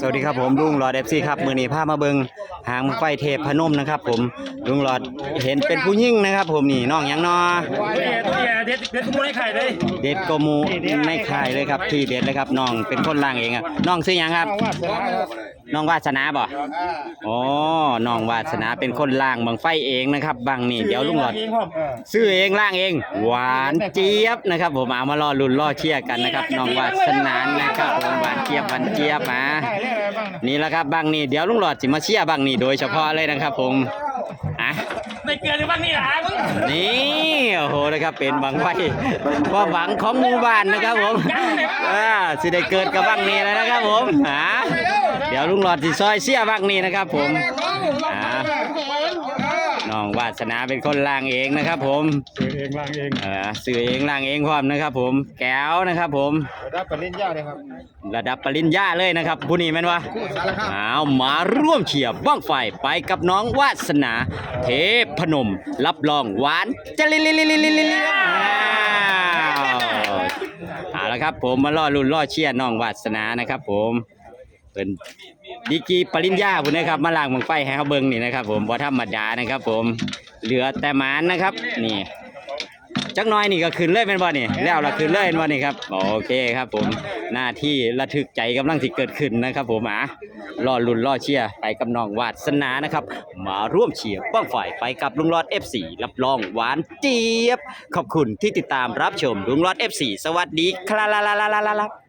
สวัสดีครับผมลุงหลอดเอฟซีครับมือนี้พามาเบิงหางไฟเทพพนมนะครับ ผมลุงหลอดเห็นเป็นผู้ยิ่งนะครับ ผมนี่น้องยังนอตัวใหญ่ตัวใหญ่เด็ดเด็ดกูได้ไข่เลยเด็ดโกมูในค่เลยครับที่เด็ดเลยครับน้องเป็นคนล่างเองอะน้องซื้อยังครับ น้องวาสนาบ่อ๋อน้องวาสนาเป็นคนล่างบังไฟเองนะครับบังนี่เดี๋ยวลุงหลอดซื้อเองล่างเอง หวานเจี๊ยบนะครับ ผมเอามารอลุ้นรอเชียร์กันนะครับ น้องวาสนานะครับผมหวานเจี๊ยบหวานเจี๊ยบมานี่แหละครับบังนี่เดี๋ยวลุงหลอดสิมาเชียร์บังนี่โดยเฉพาะเลยนะครับ ผมอะไม่เกินหรือบ้างนี่หามึงนี่โอ้โหนะครับเป็นบังไฟความหวังของหมู่บ้านนะครับผมอ่าสิได้เกิดกับบังนี่แล้วนะครับผมหา เดี๋ยวลุงหลอดสิซอยเชียร์บังนี่นะครับ ผมอ่าน้องวาสนาเป็นคนล่างเองนะครับ ผมเองวางเองเออสื่อเองล่างเองพร้อมนะครับ ผม แก้วนะครับ ผมรับปริญญาเลยครับ ระดับปริญญาเลยนะครับผู้นี้แม่นวะเอามาร่วมเชียร์บ้างไฟไปกับน้องวาสนา เทพพนม รับรองหวานจะลิลิลิลิลิลิลิอ้าวเอาละครับ ผมมาล่อรุ่นล่อเชียร์น้องวาสนานะครับ ผม เป็นดีกรีปริญญาพุ่นนะครับมาล่างบังไฟให้เขาเบิ่งนี่นะครับ ผมบ่ธรรมดานะครับ ผมเหลือแต่หมานนะครับ นี่ จักหน้อยนี่ก็ขึ้นเลยเป็นบ่นี่แล้วละขึ้นเลยเป็นบ่นี่ครับโอเคครับ ผมหน้าที่ระทึกใจกำลังสิเกิดขึ้นนะครับ ผมอะรอลุ้นรอเชียร์ไปกับน้องวาสนานะครับ มาร่วมเชียร์บ้างฝ่ายไปกับลุงรอด F4 รับรองหวานเจี๊ยบ ขอบคุณที่ติดตามรับชมลุงรอด F4 สวัสดีครับ